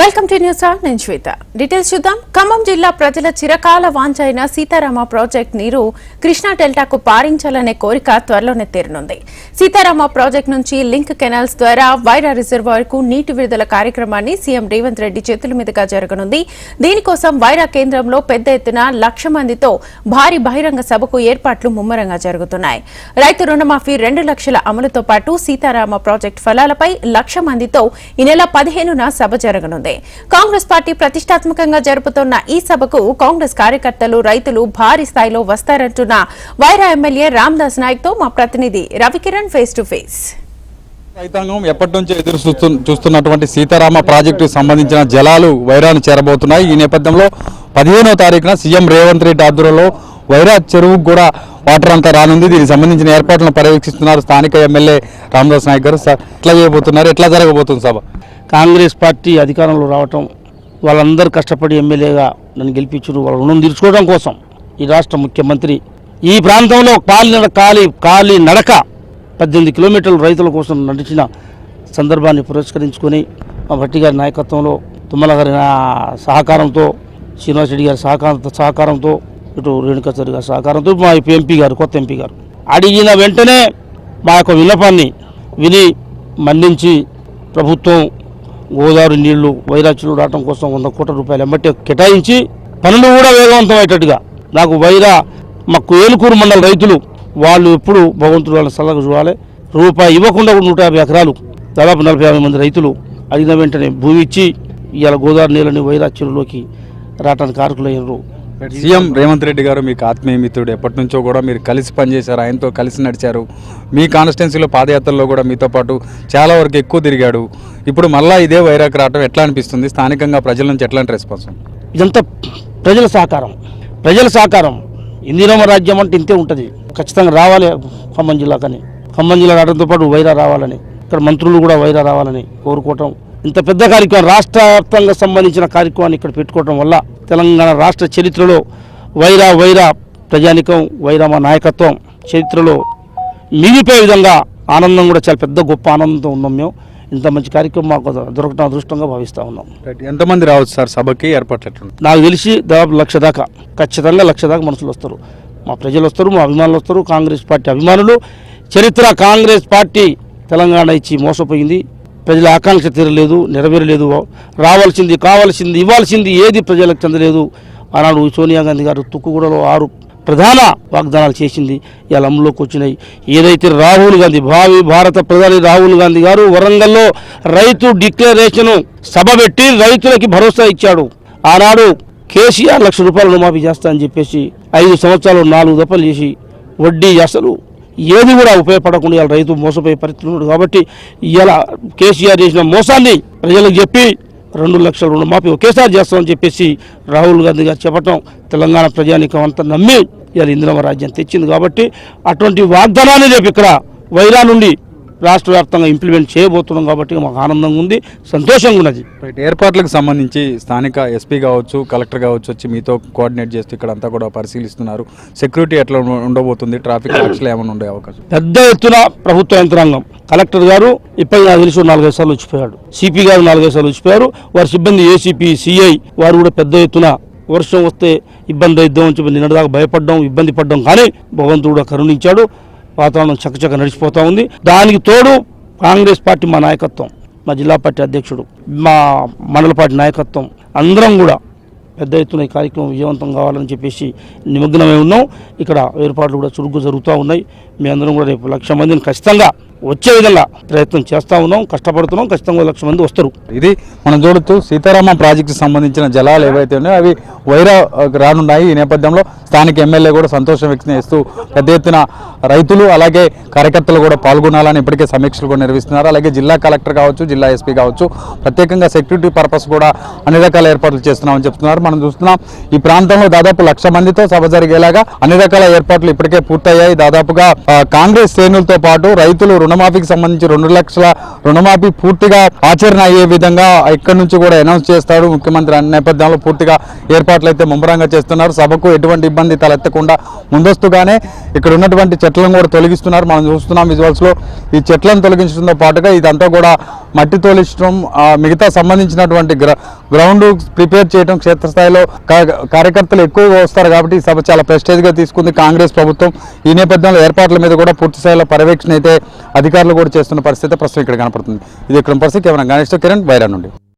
Welcome to news are నేను శ్వేత. Details చూద్దాం. ఖమ్మం జిల్లా ప్రజల చిరకాల వాంఛైన అయిన సీతారామ ప్రాజెక్ట్ నీరు కృష్ణా డెల్టాకు పారించాలనే కోరిక త్వరలోనే తీరనుంది. సీతారామ ప్రాజెక్ట్ నుంచి లింక్ కెనాల్స్ ద్వారా వైరా రిజర్వాయర్కు నీటి విడుదల కార్యక్రమాన్ని సీఎం రేవంత్ రెడ్డి చేతుల మీదుగా జరగనుంది. దీనికోసం వైరా కేంద్రంలో పెద్ద ఎత్తున లక్ష మందితో భారీ బహిరంగ సభకు ఏర్పాట్లు ముమ్మరంగా జరుగుతున్నాయి. రైతు రుణమాఫీ రెండు లక్షల అమలుతో పాటు సీతారామ ప్రాజెక్టు ఫలాలపై లక్ష మందితో ఈ నెల పదిహేనున సభ జరగనుంది. కాంగ్రెస్ పార్టీ ప్రతిష్టాత్మకంగా జరుపుతోన్న ఈ సభకు కాంగ్రెస్ కార్యకర్తలు రైతులు భారీ స్థాయిలో వస్తారంటున్న వైరా ఎమ్మెల్యే రామ్దాస్ నాయక్తో మా ప్రతినిధి రవికిరణ్ ఫేస్ టు ఫేస్ రైతాంగం ఎప్పటి నుంచో ఎదురు చూస్తు చూస్తున్నటువంటి సీతారామ ప్రాజెక్టుకు సంబంధించిన జలాలు వైరాను చేరబోతున్నాయి. ఈ నేపథ్యంలో పదిహేనో తారీఖున సీఎం రేవంత్ రెడ్డి ఆధ్వర్యంలో వైరా చెరువుకు కూడా వాటర్ అంతా రానుంది. దీనికి సంబంధించిన ఏర్పాట్లను పర్యవేక్షిస్తున్నారు స్థానిక ఎమ్మెల్యే రామదాస్ నాయక్ గారు. ఎట్లా చేయబోతున్నారు? ఎట్లా జరగబోతుంది సభ? కాంగ్రెస్ పార్టీ అధికారంలో రావటం వాళ్ళందరూ కష్టపడి ఎమ్మెల్యేగా నన్ను గెలిపించారు వాళ్ళ రుణం తీర్చుకోవడం కోసం ఈ రాష్ట్ర ముఖ్యమంత్రి. ఈ ప్రాంతంలో కాలి కాలి కాలి నడక పద్దెనిమిది కిలోమీటర్లు రైతుల కోసం నడిచిన సందర్భాన్ని పురస్కరించుకొని మా భట్టి గారి నాయకత్వంలో తుమ్మల గారి సహకారంతో శ్రీనివాస్ రెడ్డి గారి సహకారంతో సహకారంతో ఇటు రేణుకాచారి గారి సహకారంతో మా ఎంపీ గారు కొత్త ఎంపీ గారు అడిగిన వెంటనే మా యొక్క విన్నపాన్ని విని మన్నించి ప్రభుత్వం గోదావరి నీళ్ళు వైరాచులు రావడం కోసం వంద కోట్ల రూపాయలు ఎమ్మటే కేటాయించి పనులు కూడా వేగవంతం అయ్యేటట్టుగా. నాకు వైరా మాకు ఏలుకూరు మండల రైతులు వాళ్ళు ఎప్పుడు భగవంతుడు వాళ్ళని సలహా చూడాలి. రూపాయి ఇవ్వకుండా కూడా నూట యాభై ఎకరాలు దాదాపు నలభై యాభై మంది రైతులు అడిగిన వెంటనే భూమి ఇచ్చి ఇవాళ గోదావరి నీళ్ళని వైరా చెరువులోకి రావడానికి కారకులయ్యారు సీఎం రేవంత్ రెడ్డి గారు మీకు ఆత్మీయ మిత్రుడు. ఎప్పటి నుంచో కూడా మీరు కలిసి పనిచేశారు. ఆయనతో కలిసి నడిచారు. మీ కాన్స్టిట్యున్సీలో పాదయాత్రలో కూడా మీతో పాటు చాలా వరకు ఎక్కువ తిరిగాడు. ఇప్పుడు మళ్ళా ఇదే వైరాక్ రావడం ఎట్లా అనిపిస్తుంది? స్థానికంగా ప్రజల నుంచి ఎట్లాంటి రెస్పాన్స్ ఇదంతా ప్రజల సహకారం. ప్రజల సహకారం. ఇందిరమ్మ రాజ్యం అంటే ఇంతే ఉంటుంది. ఖచ్చితంగా రావాలి ఖమ్మం జిల్లాకని ఖమ్మం జిల్లా రావడంతో పాటు వైరా రావాలని. ఇక్కడ మంత్రులు కూడా వైరా రావాలని కోరుకోవటం. ఇంత పెద్ద కార్యక్రమం రాష్ట్ర వ్యాప్తంగా సంబంధించిన కార్యక్రమాన్ని ఇక్కడ పెట్టుకోవడం వల్ల తెలంగాణ రాష్ట్ర చరిత్రలో వైరా వైరా ప్రజానికం వైరా మా నాయకత్వం చరిత్రలో మిగిలిపోయే విధంగా ఆనందం కూడా చాలా పెద్ద గొప్ప ఆనందంతో ఉన్నాం మేము. ఇంత మంచి కార్యక్రమం మాకు దొరకటం అదృష్టంగా భావిస్తూ ఉన్నాం. రైట్. ఎంతమంది రావచ్చు సార్ సభకి ఏర్పాట్లు నాకు తెలిసి దాదాపు లక్ష దాకా ఖచ్చితంగా లక్ష దాకా మనుషులు వస్తారు. మా ప్రజలు వస్తారు మా అభిమానులు వస్తారు కాంగ్రెస్ పార్టీ అభిమానులు. చరిత్ర కాంగ్రెస్ పార్టీ తెలంగాణ ఇచ్చి మోసపోయింది. ప్రజల ఆకాంక్ష తీరలేదు నెరవేరలేదు. రావాల్సింది కావాల్సింది ఇవ్వాల్సింది ఏది ప్రజలకు చెందలేదు. ఆనాడు సోనియా గాంధీ గారు తుక్కుగూడలో ఆరు ప్రధాన వాగ్దానాలు చేసింది. ఇవాళ అమల్లోకి వచ్చినాయి. ఏదైతే రాహుల్ గాంధీ భావి భారత ప్రధాని రాహుల్ గాంధీ గారు వరంగల్లో రైతు డిక్లరేషన్ సభ పెట్టి రైతులకి భరోసా ఇచ్చాడు. ఆనాడు కేసీఆర్ లక్ష రూపాయలు రుణమాఫీ చేస్తా అని చెప్పేసి ఐదు సంవత్సరాలు నాలుగు దప్పలు చేసి వడ్డీ అసలు ఏది కూడా ఉపయోగపడకుండా ఇవాళ రైతు మోసపోయే పరిస్థితి ఉన్నాడు కాబట్టి ఇలా కేసీఆర్ చేసిన మోసాన్ని ప్రజలకు చెప్పి రెండు లక్షల రుణమాఫీ ఒకేసారి చేస్తామని చెప్పేసి రాహుల్ గాంధీ గారు చెప్పటం తెలంగాణ ప్రజానికం అంతా నమ్మి ఇవాళ ఇందిరమ్మ రాజ్యం తెచ్చింది కాబట్టి అటువంటి వాగ్దానాన్ని రేపు ఇక్కడ వైరా నుండి రాష్ట్ర వ్యాప్తంగా ఇంప్లిమెంట్ చేయబోతున్నాం కాబట్టి మాకు ఆనందంగా ఉంది సంతోషంగా ఉన్నది. ఏర్పాట్లకు సంబంధించి స్థానిక ఎస్పీ కావచ్చు కలెక్టర్ కావచ్చు వచ్చి మీతో కోఆర్డినేట్ చేస్తూ ఇక్కడ అంతా కూడా పరిశీలిస్తున్నారు. సెక్యూరిటీ ఎట్లా ఉండ- ఉండబోతుంది ట్రాఫిక్ యాక్చువల్ ఏమైనా ఉండే అవకాశం? పెద్ద ఎత్తున ప్రభుత్వ యంత్రాంగం. కలెక్టర్ గారు ఇప్పటికి నాకు తెలిసి నాలుగైదు సార్లు వచ్చిపోయాడు. సిపి గారు నాలుగైదు సార్లు వచ్చిపోయారు. వారి సిబ్బంది ఏసీపీ సిఐ వారు కూడా పెద్ద ఎత్తున వర్షం వస్తే ఇబ్బంది అయిద్దాం అని చెప్పి నిన్నటిదాకా భయపడ్డాం ఇబ్బంది పడ్డాం కానీ భగవంతుడు కూడా కరుణించాడు. వాతావరణం చక్కచక్క నడిచిపోతూ ఉంది. దానికి తోడు కాంగ్రెస్ పార్టీ మా నాయకత్వం మా జిల్లా పార్టీ అధ్యక్షుడు మా మండల పార్టీ నాయకత్వం అందరం కూడా పెద్ద ఎత్తున ఈ కార్యక్రమం విజయవంతం కావాలని చెప్పేసి నిమగ్నమై ఉన్నాం. ఇక్కడ ఏర్పాట్లు కూడా చురుగ్గా జరుగుతూ ఉన్నాయి. మీ అందరం కూడా రేపు లక్ష మందిని ఖచ్చితంగా వచ్చే విధంగా ప్రయత్నం చేస్తూ ఉన్నాం కష్టపడుతున్నాం ఖచ్చితంగా లక్ష మంది వస్తారు. ఇది మనం చూడొచ్చు సీతారామ ప్రాజెక్టు సంబంధించిన జలాలు ఏవైతే ఉన్నాయో అవి వైరా రానున్నాయి. ఈ నేపథ్యంలో స్థానిక ఎమ్మెల్యే కూడా సంతోషం వ్యక్తం చేస్తూ పెద్ద ఎత్తున రైతులు అలాగే కార్యకర్తలు కూడా పాల్గొనాలని ఇప్పటికే సమీక్షలు కూడా నిర్వహిస్తున్నారు. అలాగే జిల్లా కలెక్టర్ కావచ్చు జిల్లా ఎస్పీ కావచ్చు ప్రత్యేకంగా సెక్యూరిటీ పర్పస్ కూడా అన్ని రకాల ఏర్పాట్లు చేస్తున్నామని చెప్తున్నారు. మనం చూస్తున్నాం ఈ ప్రాంతంలో దాదాపు లక్ష మందితో సభ జరిగేలాగా అన్ని రకాల ఏర్పాట్లు ఇప్పటికే పూర్తయ్యాయి. దాదాపుగా కాంగ్రెస్ శ్రేణులతో పాటు రైతులు రుణమాఫీకి సంబంధించి రెండు లక్షల రుణమాఫీ పూర్తిగా ఆచరణ అయ్యే విధంగా ఇక్కడి నుంచి కూడా అనౌన్స్ చేస్తాడు ముఖ్యమంత్రి. అన్ని నేపథ్యంలో పూర్తిగా ఏర్పాట్లు అయితే ముమ్మరంగా చేస్తున్నారు. సభకు ఎటువంటి ఇబ్బంది తలెత్తకుండా ముందస్తుగానే ఇక్కడ ఉన్నటువంటి చెట్లను కూడా తొలగిస్తున్నారు. మనం చూస్తున్నాం విజువల్స్లో ఈ చెట్లను తొలగించడంతో పాటుగా ఇదంతా కూడా మట్టి తోలించడం ఆ, మిగతా సంబంధించినటువంటి గ్రౌండ్ ప్రిపేర్ చేయడం క్షేత్రస్థాయిలో కార్యకర్తలు ఎక్కువగా వస్తారు కాబట్టి ఈ సభ చాలా ప్రెస్టేజ్గా తీసుకుంది కాంగ్రెస్ ప్రభుత్వం. ఈ నేపథ్యంలో ఏర్పాట్ల మీద కూడా పూర్తి స్థాయిలో పర్యవేక్షణ అయితే అధికారులు కూడా చేస్తున్న పరిస్థితి ప్రస్తుతం ఇక్కడ కనపడుతుంది. ఇది ఇక్కడ పరిస్థితి కేవలం గణేష్ కిరణ్ బైరా నుండి.